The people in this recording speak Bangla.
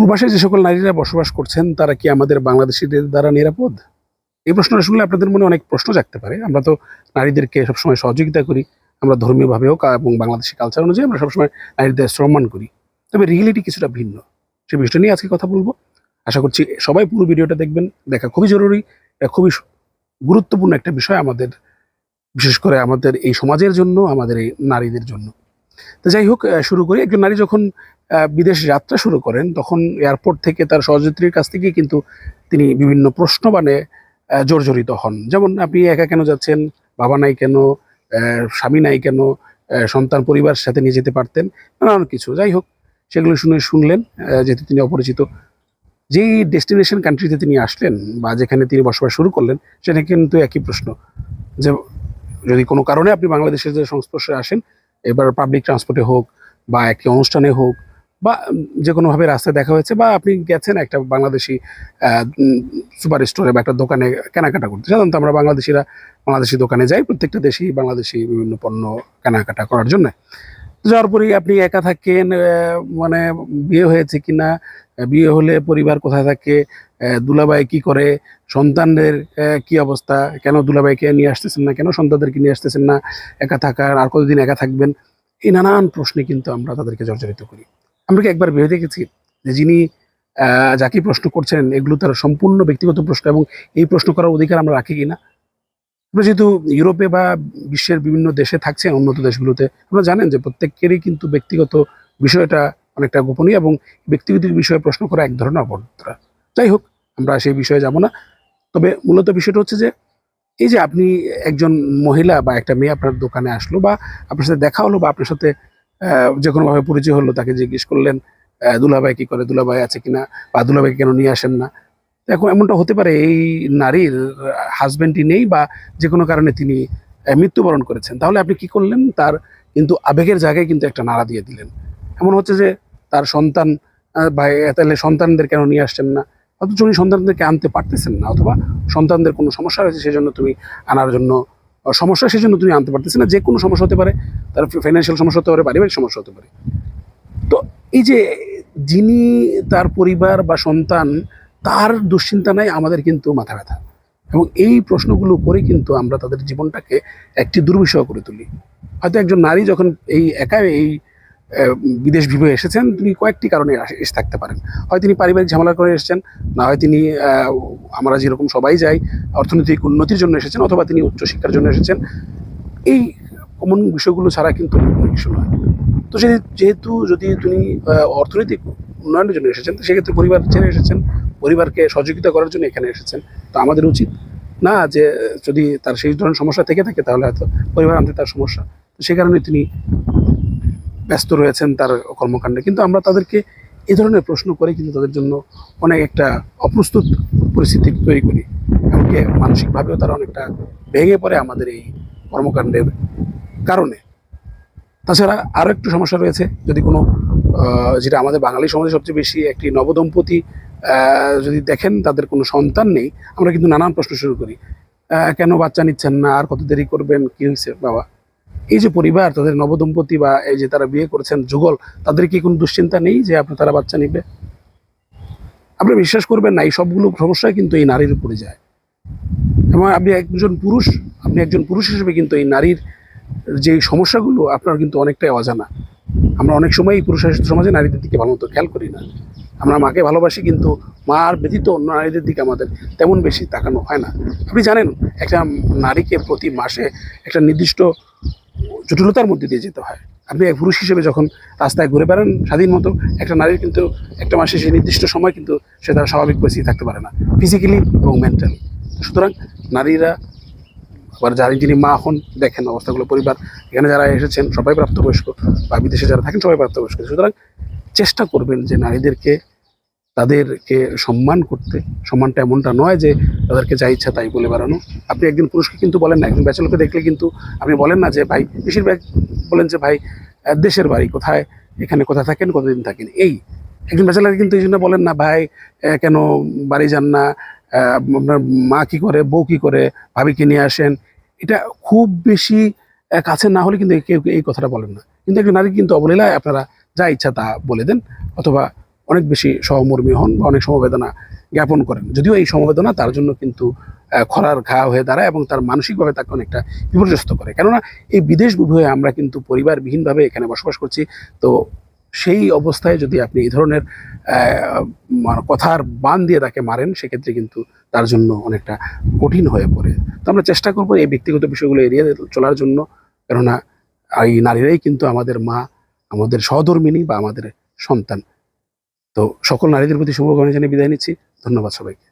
প্রবাসে যে সকল নারীরা বসবাস করছেন, তারা কি আমাদের বাংলাদেশিদের দ্বারা নিরাপদ? এই প্রশ্নটা শুনলে আপনাদের মনে অনেক প্রশ্ন জাগতে পারে। আমরা তো নারীদেরকে সবসময় সহযোগিতা করি, আমরা ধর্মীয়ভাবেও এবং বাংলাদেশি কালচার অনুযায়ী আমরা সবসময় নারীদের সম্মান করি। তবে রিয়েলিটি কিছুটা ভিন্ন। সে বিষয়টা নিয়ে আজকে কথা বলব। আশা করছি সবাই পুরো ভিডিওটা দেখবেন। দেখা খুবই জরুরি, এটা খুবই গুরুত্বপূর্ণ একটা বিষয় আমাদের, বিশেষ করে আমাদের এই সমাজের জন্য, আমাদের এই নারীদের জন্য। তো যাই হোক শুরু করি। একজন নারী যখন বিদেশ যাত্রা শুরু করেন, তখন এয়ারপোর্ট থেকে তার সহযাত্রীর কাছ থেকে কিন্তু তিনি বিভিন্ন প্রশ্ন মানে জর্জরিত হন। যেমন আপনি একা কেন যাচ্ছেন? বাবা নাই কেন? স্বামী নাই কেন? সন্তান পরিবার সাথে নিয়ে যেতে পারতেন? নানান কিছু। যাই হোক, সেগুলো শুনে শুনলেন যেহেতু তিনি অপরিচিত। যেই ডেস্টিনেশন কান্ট্রিতে তিনি আসলেন বা যেখানে তিনি বসবাস শুরু করলেন, সেটা কিন্তু একই প্রশ্ন। যে যদি কোনো কারণে আপনি বাংলাদেশের যে সংস্পর্শে আসেন এবার পাবলিক ট্রান্সপোর্টে হোক বা একটি অনুষ্ঠানে হোক বা যে কোনোভাবে রাস্তায় দেখা হয়েছে বা আপনি গেছেন একটা বাংলাদেশি সুপার স্টোরে বা একটা দোকানে কেনাকাটা করতে। সাধারণত আমরা বাংলাদেশিরা বাংলাদেশি দোকানে যাই প্রত্যেকটা দেশেই বাংলাদেশি বিভিন্ন পণ্য কেনাকাটা করার জন্য। যাওয়ার পরেই আপনি একা থাকেন মানে বিয়ে হয়েছে কিনা বিয়ে হলে পরিবার কোথায় থাকে আহ, দুলাভাই কি করে সন্তানদের কি অবস্থা কেন দুলাভাইকে নিয়ে আসতেছেন না কেন সন্তানদেরকে নিয়ে আসতেছেন না একা থাকার আর কতদিন একা থাকবেন এই নানান প্রশ্নে কিন্তু আমরা তাদেরকে জর্জরিত করি। আমরা কি একবার ভেবে দেখেছি যে যিনি যাকে প্রশ্ন করছেন এগুলো তার সম্পূর্ণ ব্যক্তিগত প্রশ্ন এবং এই প্রশ্ন করার অধিকার আমরা রাখি কিনা? আমরা যেহেতু ইউরোপে বা বিশ্বের বিভিন্ন দেশে থাকছে, উন্নত দেশগুলোতে, আপনারা জানেন যে প্রত্যেকেরই কিন্তু ব্যক্তিগত বিষয়টা অনেকটা গোপনীয় এবং ব্যক্তিগত বিষয়ে প্রশ্ন করা এক ধরনের অপরাধ যাই হোক, আমরা সেই বিষয়ে যাব না। তবে মূলত বিষয়টা হচ্ছে যে, এই যে আপনি একজন মহিলা বা একটা মেয়ে আপনার দোকানে আসলো বা আপনার সাথে দেখা হলো বা আপনার সাথে যে কোনোভাবে পরিচয় হলো, তাকে জিজ্ঞেস করলেন দুলাভাই কি করে, দুলাভাই আছে কিনা বা দুলাভাই কেন নিয়ে আসেন না? এখন এমনটা হতে পারে, এই নারীর হাজবেন্ডই নেই বা যে কোনো কারণে তিনি মৃত্যুবরণ করেছেন। তাহলে আপনি কি করলেন? তার কিন্তু আবেগের জায়গায় কিন্তু একটা নাড়া দিয়ে দিলেন। এমন হচ্ছে যে তার সন্তান ভাই তাহলে সন্তানদের কেন নিয়ে আসছেন না? অথচ উনি সন্তানদেরকে আনতে পারতেছেন না, অথবা সন্তানদের কোনো সমস্যা রয়েছে সেজন্য তুমি আনার জন্য সমস্যা সেজন্য তুমি আনতে পারতেছে না। যে কোনো সমস্যা হতে পারে, তার ফাইন্যান্সিয়াল সমস্যা হতে পারে, পারিবারিক সমস্যা হতে পারে। তো এই যে, যিনি তার পরিবার বা সন্তান তার দুশ্চিন্তা নাই, আমাদের কিন্তু মাথা ব্যথা। এবং এই প্রশ্নগুলো করে কিন্তু আমরা তাদের জীবনটাকে একটি দুর্বিষহ করে তুলি। হয়তো একজন নারী যখন এই একা এই বিদেশ বিভে এসেছেন, তিনি কয়েকটি কারণে এসে থাকতে পারেন। হয় তিনি পারিবারিক ঝামেলা করে এসেছেন, না হয় তিনি আমরা যেরকম সবাই যাই, অর্থনৈতিক উন্নতির জন্য এসেছেন, অথবা তিনি উচ্চশিক্ষার জন্য এসেছেন। এই কমন বিষয়গুলো ছাড়া কিন্তু কিছু নয়। তো যেহেতু যদি তিনি অর্থনৈতিক উন্নয়নের জন্য এসেছেন সেক্ষেত্রে পরিবার ছেড়ে এসেছেন পরিবারকে সহযোগিতা করার জন্য এখানে এসেছেন। তো আমাদের উচিত না যে, যদি তার সেই ধরনের সমস্যা থেকে থাকে তাহলে হয়তো পরিবার আনতে তার সমস্যা। সে কারণে তিনি ব্যস্ত রয়েছেন তার কর্মকাণ্ডে। কিন্তু আমরা তাদেরকে এই ধরনের প্রশ্ন করে কিন্তু তাদের জন্য অনেক একটা অপ্রস্তুত পরিস্থিতি তৈরি করি। এমনকি মানসিকভাবেও তারা অনেকটা ভেঙে পড়ে আমাদের এই কর্মকাণ্ডের কারণে। তাছাড়া আরও একটু সমস্যা রয়েছে। যদি কোনো যেটা আমাদের বাঙালি সমাজে সবচেয়ে বেশি একটি নবদম্পতি যদি দেখেন তাদের কোনো সন্তান নেই, আমরা কিন্তু নানান প্রশ্ন শুরু করি কেন বাচ্চা নিচ্ছেন না, আর কত দেরি করবেন, কি হয়েছে, বাবা? এই যে পরিবার, তাদের নবদম্পতি বা এই যে তারা বিয়ে করেছেন, যুগল, তাদের কি কোনো দুশ্চিন্তা নেই যে আপনার তারা বাচ্চা নিবে? আপনি বিশ্বাস করবেন না, এই সবগুলো সমস্যা কিন্তু এই নারীর উপরে যায়। এবং আপনি একজন পুরুষ, আপনি একজন পুরুষ হিসেবে কিন্তু এই নারীর যে সমস্যাগুলো, আপনার কিন্তু অনেকটাই অজানা। আমরা অনেক সময় এই পুরুষ সমাজে নারীদের দিকে ভালো মতো খেয়াল করি না। আমরা মাকে ভালোবাসি, কিন্তু মার ব্যতীত অন্য নারীদের দিকে আমাদের তেমন বেশি তাকানো হয় না। আপনি জানেন, একটা নারীকে প্রতি মাসে একটা নির্দিষ্ট জটিলতার মধ্যে দিয়ে যেতে হয়। আপনি এক পুরুষ হিসেবে যখন রাস্তায় ঘুরে বেড়ান, স্বাধীন মতো একটা নারীর কিন্তু একটা মাসে সেই নির্দিষ্ট সময় কিন্তু সে তার স্বাভাবিক পরিস্থিতি থাকতে পারে না ফিজিক্যালি এবং মেন্টালি সুতরাং নারীরা, আবার যারা যিনি মা হন, দেখেন অবস্থাগুলো, পরিবার, এখানে যারা এসেছেন, সবাই প্রাপ্তবয়স্ক, বা বিদেশে যারা থাকেন, সবাই প্রাপ্তবয়স্ক। সুতরাং চেষ্টা করবেন যে নারীদেরকে তাদেরকে সম্মান করতে, সম্মানটা এমনটা নয় যে তাদেরকে যা ইচ্ছা তাই বলে বেড়ানো। আপনি একজন পুরুষকে কিন্তু বলেন না একজন ব্যাচেলকে দেখলে কিন্তু আপনি বলেন না যে, ভাই, বেশিরভাগ বলেন যে, ভাই দেশের বাড়ি কোথায়, এখানে কোথায় থাকেন, কতদিন থাকেন? এই একজন ব্যাচেলার কিন্তু এই জন্য বলেন না, ভাই কেন বাড়ি যান না আপনার মা কী করে, বউ কি করে, ভাবিকে নিয়ে আসেন? এটা খুব বেশি কাছে না হলে কিন্তু কেউ এই কথাটা বলেন না। কিন্তু একজন নারী কিন্তু অবলীলায় আপনারা যা ইচ্ছা তা বলে দেন, অথবা অনেক বেশি সহমর্মী হন বা অনেক সমবেদনা জ্ঞাপন করেন। যদিও এই সমবেদনা তার জন্য কিন্তু খরার ঘা হয়ে দাঁড়ায় এবং তার মানসিকভাবে তাকে অনেকটা বিপর্যস্ত করে। কেননা এই বিদেশ হয়ে আমরা কিন্তু পরিবারবিহীনভাবে এখানে বসবাস করছি। তো সেই অবস্থায় যদি আপনি এই ধরনের মানে কথার বান দিয়ে তাকে মারেন, সেক্ষেত্রে কিন্তু তার জন্য অনেকটা কঠিন হয়ে পড়ে। তো আমরা চেষ্টা করব এই ব্যক্তিগত বিষয়গুলো এড়িয়ে চলার জন্য। কেননা এই নারীরাই কিন্তু আমাদের মা, আমাদের সহধর্মিনী বা আমাদের সন্তান। তো সকল নারীদের প্রতি শুভকামনা জানিয়ে বিদায় নিচ্ছি। ধন্যবাদ সবাইকে।